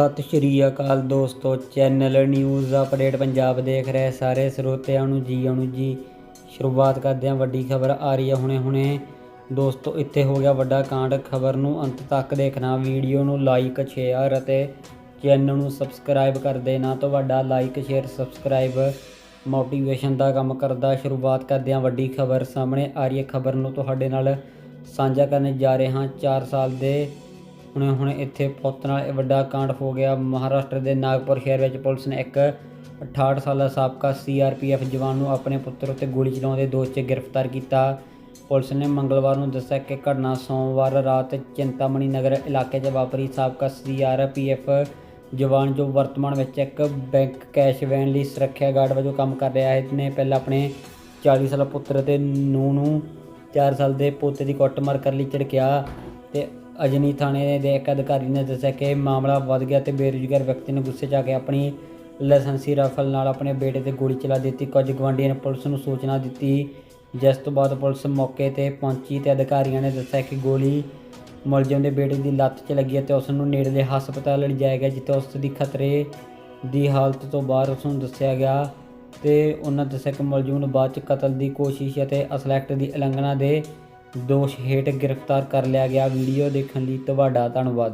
ਸਤਿ ਸ਼੍ਰੀ ਅਕਾਲ ਦੋਸਤੋ, channel news update Punjab ਦੇਖ ਰਹੇ ਸਾਰੇ ਸਰੋਤਿਆਂ ਨੂੰ ਜੀ ਆਇਆਂ ਜੀ। ਸ਼ੁਰੂਆਤ ਕਰਦੇ ਹਾਂ, ਵੱਡੀ ਖਬਰ ਆ ਰਹੀ ਹੈ ਹੁਣੇ ਹੁਣੇ। ਦੋਸਤੋ, ਇੱਥੇ ਹੋ ਗਿਆ ਵੱਡਾ ਕਾਂਡ। ਖਬਰ ਨੂੰ ਅੰਤ ਤੱਕ ਦੇਖਣਾ, ਵੀਡੀਓ ਨੂੰ ਲਾਈਕ ਸ਼ੇਅਰ ਅਤੇ ਚੈਨਲ ਨੂੰ ਸਬਸਕ੍ਰਾਈਬ ਕਰ ਦੇਣਾ। ਤੁਹਾਡਾ ਲਾਈਕ ਸ਼ੇਅਰ ਸਬਸਕ੍ਰਾਈਬ ਮੋਟੀਵੇਸ਼ਨ ਦਾ ਕੰਮ ਕਰਦਾ। ਸ਼ੁਰੂਆਤ ਕਰਦੇ ਹਾਂ, ਵੱਡੀ ਖਬਰ ਸਾਹਮਣੇ ਆ ਰਹੀ ਹੈ। ਖਬਰ ਨੂੰ ਤੁਹਾਡੇ ਨਾਲ ਸਾਂਝਾ ਕਰਨ ਜਾ ਰਹੇ ਹਾਂ। 4 ਸਾਲ ਦੇ ਹੁਣੇ ਹੁਣੇ ਇੱਥੇ ਪੁੱਤ ਨਾਲ ਇਹ ਵੱਡਾ ਕਾਂਡ ਹੋ ਗਿਆ। ਮਹਾਰਾਸ਼ਟਰ ਦੇ ਨਾਗਪੁਰ ਸ਼ਹਿਰ ਵਿੱਚ ਪੁਲਿਸ ਨੇ ਇੱਕ 68 ਸਾਲਾ ਸਾਬਕਾ ਸੀਆਰਪੀਐਫ ਜਵਾਨ ਨੂੰ ਆਪਣੇ ਪੁੱਤਰ ਉੱਤੇ ਗੋਲੀ ਚਲਾਉਣ ਦੇ ਦੋਸ਼ 'ਚ ਗ੍ਰਿਫਤਾਰ ਕੀਤਾ। ਪੁਲਿਸ ਨੇ ਮੰਗਲਵਾਰ ਨੂੰ ਦੱਸਿਆ ਕਿ ਘਟਨਾ ਸੋਮਵਾਰ ਰਾਤ ਚਿੰਤਾਮਣੀ ਨਗਰ ਇਲਾਕੇ 'ਚ ਵਾਪਰੀ। ਸਾਬਕਾ ਸੀਆਰਪੀਐਫ ਜਵਾਨ ਜੋ ਵਰਤਮਾਨ ਵਿੱਚ ਇੱਕ ਬੈਂਕ ਕੈਸ਼ ਵੈਨ ਲਈ ਸੁਰੱਖਿਆ ਗਾਰਡ ਵਜੋਂ ਕੰਮ ਕਰ ਰਿਹਾ ਹੈ, ਨੇ ਪਹਿਲਾਂ ਆਪਣੇ 40 ਸਾਲਾ ਪੁੱਤਰ ਅਤੇ ਨੂੰ ਨੂੰ 4 ਸਾਲ ਦੇ ਪੋਤੇ ਦੀ ਕੁੱਟਮਾਰ ਕਰਨ ਲਈ, ਝਿੜਕਿਆ ਤੇ ਅਜਨੀ ਥਾਣੇ ਦੇ ਇੱਕ ਅਧਿਕਾਰੀ ਨੇ ਦੱਸਿਆ ਕਿ ਮਾਮਲਾ ਵੱਧ ਗਿਆ ਤੇ ਬੇਰੁਜ਼ਗਾਰ ਵਿਅਕਤੀ ਨੇ ਗੁੱਸੇ 'ਚ ਆ ਕੇ ਆਪਣੀ ਲਾਇਸੈਂਸੀ ਰਾਈਫਲ ਨਾਲ ਆਪਣੇ ਬੇਟੇ ਤੇ ਗੋਲੀ ਚਲਾ ਦਿੱਤੀ। ਕੁਝ ਗਵਾਂਢੀਆਂ ਨੇ ਪੁਲਿਸ ਨੂੰ ਸੂਚਨਾ ਦਿੱਤੀ। ਜਿਸ ਤੋਂ ਬਾਅਦ ਪੁਲਿਸ ਮੌਕੇ ਤੇ ਪਹੁੰਚੀ ਤੇ ਅਧਿਕਾਰੀਆਂ ਨੇ ਦੱਸਿਆ ਕਿ ਗੋਲੀ ਮੁਲਜ਼ਮ ਦੇ ਬੇਟੇ ਦੀ ਲੱਤ 'ਚ ਲੱਗੀ ਅਤੇ ਉਸ ਨੂੰ ਨੇੜਲੇ ਹਸਪਤਾਲ ਲਿਜਾਇਆ ਗਿਆ, ਜਿੱਥੇ ਉਸ ਦੀ ਖਤਰੇ ਦੀ ਹਾਲਤ ਤੋਂ ਬਾਹਰ ਉਸ ਨੂੰ ਦੱਸਿਆ ਗਿਆ ਤੇ ਉਹਨਾਂ ਦੱਸਿਆ ਕਿ ਮੁਲਜ਼ਮ ਨੂੰ ਬਾਅਦ 'ਚ ਕਤਲ ਦੀ ਕੋਸ਼ਿਸ਼ ਅਤੇ ਅਸਲੈਕਟ ਦੀ ਉਲੰਘਣਾ ਦੇ ਦੋਸ਼ ਹੇਠ ਗ੍ਰਿਫਤਾਰ ਕਰ ਲਿਆ ਗਿਆ। ਵੀਡੀਓ ਦੇਖਣ ਲਈ ਤੁਹਾਡਾ ਧੰਨਵਾਦ।